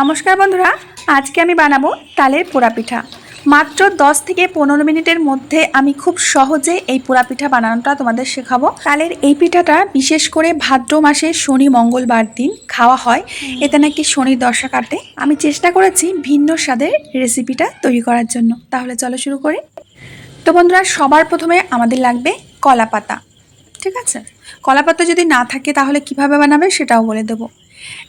নমস্কার বন্ধুরা, আজকে আমি বানাবো তালের পোড়া পিঠা মাত্র 10 থেকে পনেরো মিনিটের মধ্যে আমি খুব সহজে এই পোড়া পিঠা বানানোটা তোমাদের শেখাবো। তালের এই পিঠাটা বিশেষ করে ভাদ্র মাসে শনি, মঙ্গলবার দিন খাওয়া হয়। এতে নাকি শনির দশা কাটে। আমি চেষ্টা করেছি ভিন্ন স্বাদের রেসিপিটা তৈরি করার জন্য। তাহলে চলো শুরু করি। তো বন্ধুরা, সবার প্রথমে আমাদের লাগবে কলা পাতা ঠিক আছে? কলা পাতা যদি না থাকে তাহলে কীভাবে বানাবে সেটাও বলে দেবো।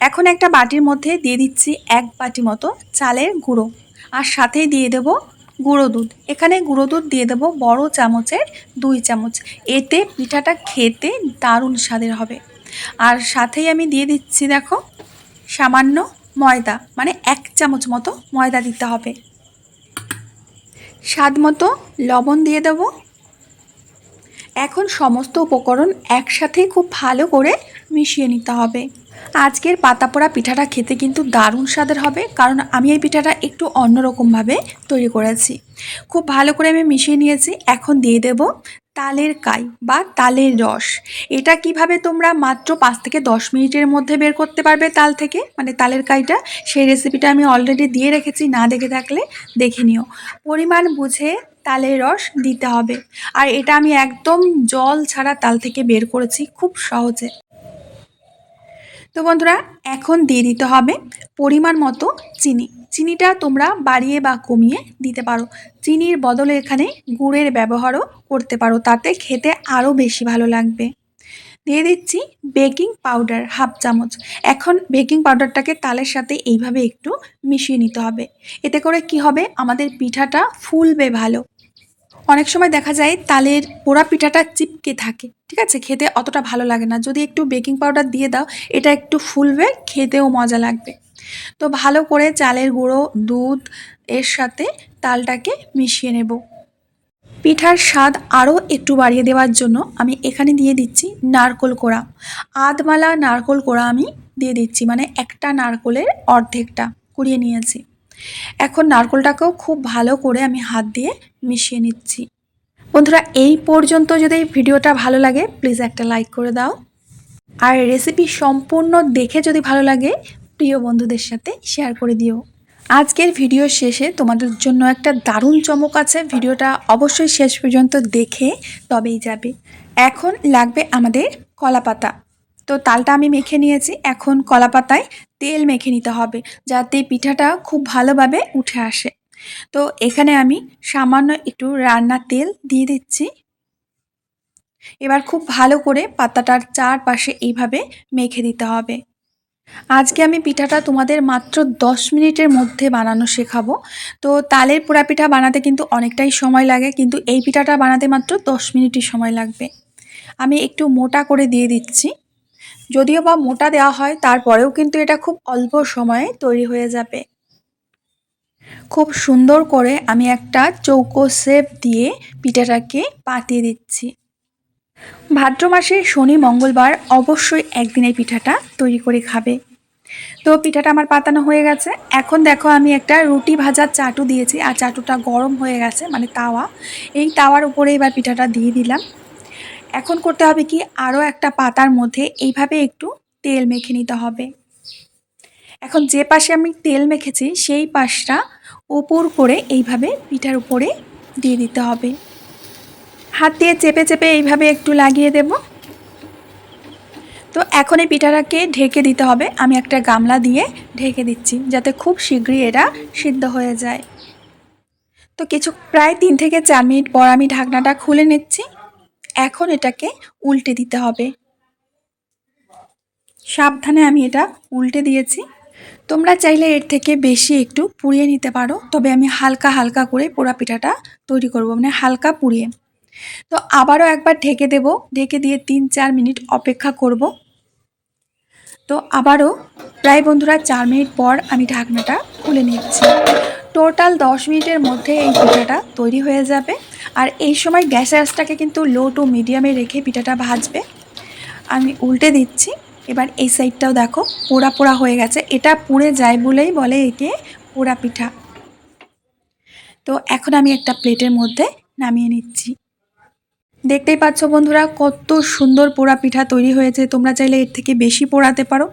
এখন একটা বাটির মধ্যে দিয়ে দিচ্ছি এক বাটি মতো চালের গুঁড়ো। আর সাথেই দিয়ে দেব গুঁড়ো দুধ। এখানে গুঁড়ো দুধ দিয়ে দেবো বড় চামচের দুই চামচ। এতে পিঠাটা খেতে দারুণ স্বাদের হবে। আর সাথেই আমি দিয়ে দিচ্ছি দেখো সামান্য ময়দা মানে এক চামচ মতো ময়দা দিতে হবে। স্বাদ মতো লবণ দিয়ে দেবো। এখন সমস্ত উপকরণ একসাথে খুব ভালো করে মিশিয়ে নিতে হবে। আজকের পাতা পোড়া পিঠাটা খেতে কিন্তু দারুণ স্বাদের হবে, কারণ আমি এই পিঠাটা একটু অন্যরকমভাবে তৈরি করেছি। খুব ভালো করে আমি মিশিয়ে নিয়েছি, এখন দিয়ে দেব তালের কাই বা তালের রস। এটা কীভাবে তোমরা মাত্র পাঁচ থেকে দশ মিনিটের মধ্যে বের করতে পারবে তাল থেকে? মানে তালের কাইটা, সেই রেসিপিটা আমি অলরেডি দিয়ে রেখেছি, না দেখে থাকলে দেখে নিও। পরিমাণ বুঝে তালের রস দিতে হবে। আর এটা আমি একদম জল ছাড়া তাল থেকে বের করেছি, খুব সহজে। তো বন্ধুরা, এখন দিয়ে দিতে হবে পরিমাণ মতো চিনি। চিনিটা তোমরা বাড়িয়ে বা কমিয়ে দিতে পারো। চিনির বদলে এখানে গুড়ের ব্যবহারও করতে পারো, তাতে খেতে আরও বেশি ভালো লাগবে। দিয়ে দিচ্ছি বেকিং পাউডার হাফ চামচ। এখন বেকিং পাউডারটাকে তালের সাথে এইভাবে একটু মিশিয়ে নিতে হবে। এতে করে কি হবে? আমাদের পিঠাটা ফুলবে ভালো। অনেক সময় দেখা যায় তালের পোড়া পিঠাটা চিপকে থাকে, ঠিক আছে? খেতে অতটা ভালো লাগে না। যদি একটু বেকিং পাউডার দিয়ে দাও, এটা একটু ফুলবে, খেতেও মজা লাগবে। তো ভালো করে চালের গুঁড়ো, দুধ, এর সাথে তালটাকে মিশিয়ে নেব। পিঠার স্বাদ আরও একটু বাড়িয়ে দেওয়ার জন্য আমি এখানে দিয়ে দিচ্ছি নারকোল কোড়া। আধমালা নারকোল কোড়া আমি দিয়ে দিচ্ছি মানে একটা নারকোলের অর্ধেকটা কুড়িয়ে নিয়েছি। এখন নারকোলটাকেও খুব ভালো করে আমি হাত দিয়ে মিশিয়ে নিচ্ছি। বন্ধুরা, এই পর্যন্ত যদি ভিডিওটা ভালো লাগে প্লিজ একটা লাইক করে দাও। আর রেসিপি সম্পূর্ণ দেখে যদি ভালো লাগে, প্রিয় বন্ধুদের সাথে শেয়ার করে দিও। আজকের ভিডিও শেষে তোমাদের জন্য একটা দারুণ চমক আছে। ভিডিওটা অবশ্যই শেষ পর্যন্ত দেখে তবেই যাবে। এখন লাগবে আমাদের কলা পাতা তো তালটা আমি মেখে নিয়েছি। এখন কলা পাতায় তেল মেখে নিতে হবে যাতে পিঠাটা খুব ভালোভাবে উঠে আসে। তো এখানে আমি সামান্য একটু রান্নার তেল দিয়ে দিচ্ছি। এবার খুব ভালো করে পাতাটার চারপাশে এইভাবে মেখে দিতে হবে। আজকে আমি পিঠাটা তোমাদের মাত্র দশ মিনিটের মধ্যে বানানো শেখাবো। তো তালের পোড়া পিঠা বানাতে কিন্তু অনেকটাই সময় লাগে, কিন্তু এই পিঠাটা বানাতে মাত্র দশ মিনিটই সময় লাগবে। আমি একটু মোটা করে দিয়ে দিচ্ছি। যদিও বা মোটা দেওয়া হয়, তারপরেও কিন্তু এটা খুব অল্প সময়ে তৈরি হয়ে যাবে। খুব সুন্দর করে আমি একটা চৌকো শেপ দিয়ে পিঠাটাকে পাতিয়ে দিচ্ছি। ভাদ্র মাসে শনি মঙ্গলবার অবশ্যই একদিন এই পিঠাটা তৈরি করে খাবে। তো পিঠাটা আমার পাতানো হয়ে গেছে। এখন দেখো আমি একটা রুটি ভাজার চাটু দিয়েছি, আর চাটুটা গরম হয়ে গেছে মানে তাওয়া। এই তাওয়ার উপরে এবার পিঠাটা দিয়ে দিলাম। এখন করতে হবে কি আরও একটা পাতার মধ্যে এইভাবে একটু তেল মেখে নিতে হবে। এখন যে পাশে আমি তেল মেখেছি সেই পাশটা উপর করে এইভাবে পিঠার উপরে দিয়ে দিতে হবে। হাত দিয়ে চেপে চেপে এইভাবে একটু লাগিয়ে দেব। তো এখন এই পিঠাটাকে ঢেকে দিতে হবে। আমি একটা গামলা দিয়ে ঢেকে দিচ্ছি যাতে খুব শীঘ্রই এটা সিদ্ধ হয়ে যায়। তো কিছু প্রায় তিন থেকে চার মিনিট পর আমি ঢাকনাটা খুলে নিচ্ছি। এখন এটাকে উল্টে দিতে হবে। সাবধানে আমি এটা উল্টে দিয়েছি। তোমরা চাইলে এর থেকে বেশি একটু পুড়িয়ে নিতে পারো। তবে আমি হালকা হালকা করে পোড়া পিঠাটা তৈরি করব মানে হালকা পুড়িয়ে। তো আবারও একবার ঢেকে দেব। ঢেকে দিয়ে তিন চার মিনিট অপেক্ষা করব। তো আবারও প্রায় বন্ধুরা চার মিনিট পর আমি ঢাকনাটা খুলে নিচ্ছি। টোটাল দশ মিনিটের মধ্যে এই পিঠাটা তৈরি হয়ে যাবে। আর এই সময় গ্যাসের আঁচটাকে কিন্তু লো টু মিডিয়ামে রেখে পিঠাটা ভাজবে। আমি উল্টে দিচ্ছি। এবার এই সাইডটাও দেখো, পোড়া পোড়া হয়ে গেছে। এটা পুড়ে যায় বলেই বলে একে পোড়া পিঠা। তো এখন আমি একটা প্লেটের মধ্যে নামিয়ে নিচ্ছি। দেখতেই পাচ্ছ বন্ধুরা, কত সুন্দর পোড়া পিঠা তৈরি হয়েছে। তোমরা চাইলে এর থেকে বেশি পোড়াতে পারো।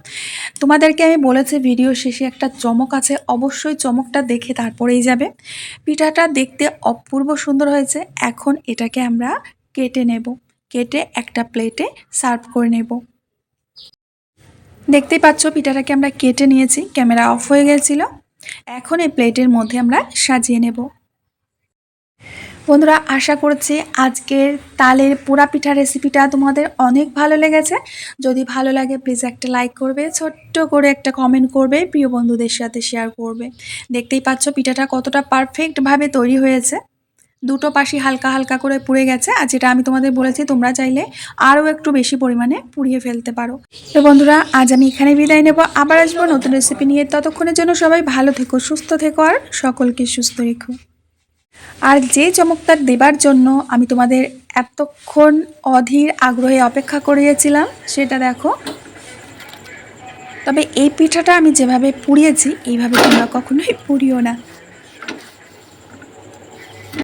তোমাদেরকে আমি বলেছি ভিডিও শেষে একটা চমক আছে। অবশ্যই চমকটা দেখে তারপরেই যাবে। পিঠাটা দেখতে অপূর্ব সুন্দর হয়েছে। এখন এটাকে আমরা কেটে নেব। কেটে একটা প্লেটে সার্ভ করে নেব। দেখতেই পাচ্ছ, পিঠাটাকে আমরা কেটে নিয়েছি। ক্যামেরা অফ হয়ে গেছিল। এখন এই প্লেটের মধ্যে আমরা সাজিয়ে নেব। বন্ধুরা, আশা করছি আজকের তালের পোড়া পিঠা রেসিপিটা তোমাদের অনেক ভালো লেগেছে। যদি ভালো লাগে প্লিজ একটা লাইক করবে, ছোট্ট করে একটা কমেন্ট করবে, প্রিয় বন্ধুদের সাথে শেয়ার করবে। দেখতেই পাচ্ছ পিঠাটা কতটা পারফেক্টভাবে তৈরি হয়েছে। দুটো পাশি হালকা হালকা করে পুড়ে গেছে, আর যেটা আমি তোমাদের বলেছি, তোমরা চাইলে আরও একটু বেশি পরিমাণে পুড়িয়ে ফেলতে পারো। তো বন্ধুরা, আজ আমি এখানে বিদায় নেব। আবার আসব নতুন রেসিপি নিয়ে। ততক্ষণের জন্য সবাই ভালো থেকো, সুস্থ থেকো, আর সকলকে সুস্থ রেখো। আর যে চমকটা দেবার জন্য আমি তোমাদের এতক্ষণ অধীর আগ্রহে অপেক্ষা করিয়েছিলাম, সেটা দেখো। তবে এই পিঠাটা আমি যেভাবে পুড়িয়েছি, এইভাবে তোমরা কখনোই পুড়িও না।